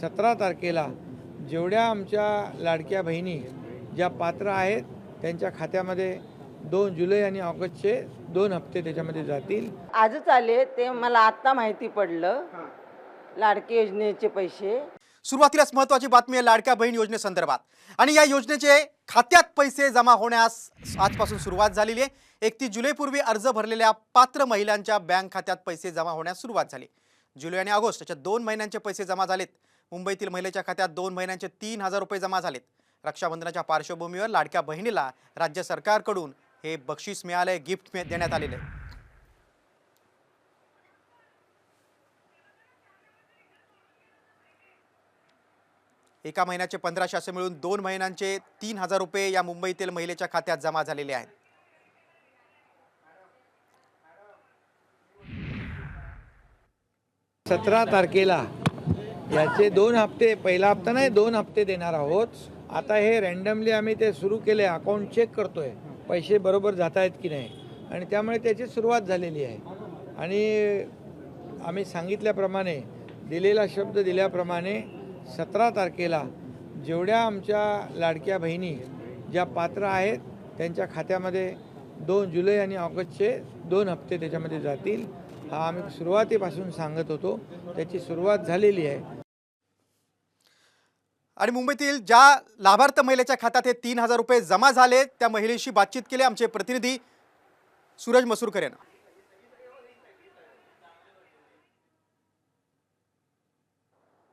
सतरा तारखेला जेवढ्या आमच्या लाडक्या बहिणी ज्या पात्र आहेत त्यांच्या खात्यामध्ये दोन जुलै आणि ऑगस्टचे दोन हप्ते त्याच्यामध्ये जातील. आजच आले ते मला आत्ता माहिती पडलं. लाडकी योजनेचे पैसे. सुरुवातीलाच महत्वाची बातमी आहे लाडक्या बहीण योजनेसंदर्भात आणि या योजनेचे खात्यात पैसे जमा होण्यास आजपासून सुरुवात झालेली आहे. एकतीस जुलैपूर्वी अर्ज भरलेल्या पात्र महिलांच्या बँक खात्यात पैसे जमा होण्यास सुरुवात झाली. जुलै आणि ऑगस्ट अशा दोन महिन्यांचे पैसे जमा झालेत. मुंबईतील महिलेच्या खात्यात दोन महिन्यांचे तीन हजार रुपये जमा झालेत. रक्षाबंधनाच्या पार्श्वभूमीवर लाडक्या बहिणीला राज्य सरकारकडून हे बक्षीस मिळालंय गिफ्ट देण्यात आलेलं आहे एका महिन्याचे पंधराशे असे मिळून दोन महिन्यांचे तीन हजार रुपये या मुंबईतील महिलेच्या खात्यात जमा झालेले आहेत. सतरा तारखेला याचे दोन हप्ते पहिला हप्ता नाही दोन हप्ते देणार आहोत. आता हे रँडमली आम्ही ते सुरू केले अकाउंट चेक करतोय. पैसे बरोबर जात आहेत की नाही? आणि त्यामुळे त्याची सुरुवात झालेली आहे. आणि आम्ही सांगितल्याप्रमाणे दिलेला शब्द दिल्याप्रमाणे सतरा तारखेला जेवढ्या आमच्या लाडक्या बहिणी ज्या पात्र आहेत त्यांच्या खात्यामध्ये दोन जुलै आणि ऑगस्टचे दोन हप्ते त्याच्यामध्ये जातील. हा आम्ही सुरुवातीपासून सांगत होतो. त्याची सुरुवात झालेली आहे. आणि मुंबईतील ज्या लाभार्थ महिलेच्या खात्यात हे तीन हजार रुपये जमा झाले त्या महिलेशी बातचीत केली आमचे प्रतिनिधी सूरज मसूरकर यांना.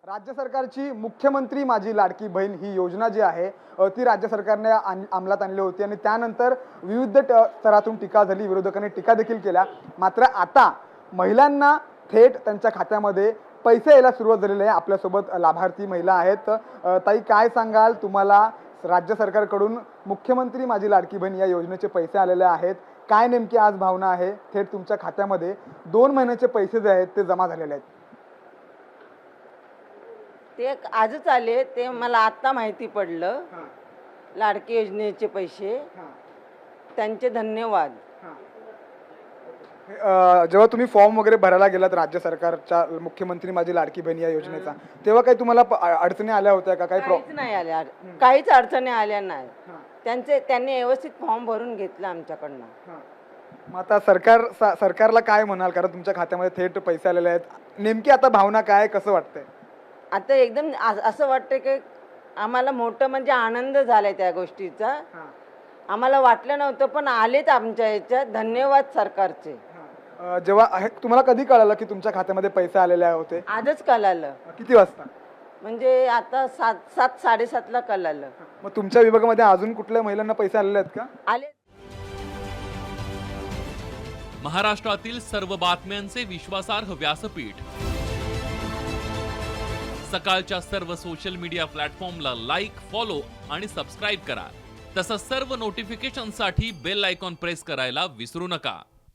राज्य सरकारची मुख्यमंत्री माझी लाडकी बहीण ही योजना जी आहे ती राज्य सरकारने अंमलात आणली होती आणि त्यानंतर विविध स्तरातून टीका झाली विरोधकांनी टीका देखील केल्या. मात्र आता महिलांना थेट त्यांच्या खात्यामध्ये पैसे यायला सुरुवात झालेली आहे आपल्यासोबत लाभार्थी महिला आहेत. ताई काय सांगाल? तुम्हाला राज्य सरकारकडून मुख्यमंत्री माझी लाडकी बहीण या योजनेचे पैसे आलेले आहेत. काय नेमकी आज भावना आहे? थेट तुमच्या खात्यामध्ये दोन महिन्याचे पैसे जे आहेत ते जमा झालेले आहेत. ते आजच आले ते मला आत्ता माहिती पडलं. लाडकी योजनेचे पैसे. त्यांचे धन्यवाद. जेव्हा तुम्ही फॉर्म वगैरे भरायला गेलात राज्य सरकारच्या मुख्यमंत्री माझी लाडकी बहीण या योजनेचा तेव्हा काही तुम्हाला अडचणी आल्या होत्या का? काही प्रॉ काहीच नाही आल्या. काहीच अडचणी आल्या नाही. त्यांचे त्यांनी व्यवस्थित फॉर्म भरून घेतला आमच्याकडनं. मग आता सरकार सरकारला काय म्हणाल? कारण तुमच्या खात्यामध्ये थेट पैसे आलेले आहेत. नेमकी आता भावना काय? कसं वाटतंय? आता एकदम असं वाटतं की आम्हाला मोठं म्हणजे आनंद झालाय त्या गोष्टीचा. आम्हाला वाटलं नव्हतं पण आलेच आमच्या याच्यात. धन्यवाद सरकारचे. अ, जेव्हा हे- तुम्हाला कधी कळालं की तुमच्या खात्यामध्ये पैसे आलेले होते? आजच कळालं. किती वाजता? म्हणजे आता सात सात साडेसातला कळालं. मग तुमच्या विभागामध्ये अजून कुठल्या महिलांना पैसे आलेले आहेत का? आले. महाराष्ट्रातील सर्व बातम्यांचे विश्वासार्ह व्यासपीठ. सकाळच्या सर्व सोशल मीडिया प्लॅटफॉर्मला लाईक फॉलो आणि सबस्क्राईब करा. तसंच सर्व नोटिफिकेशनसाठी बेल आयकॉन प्रेस करायला विसरू नका.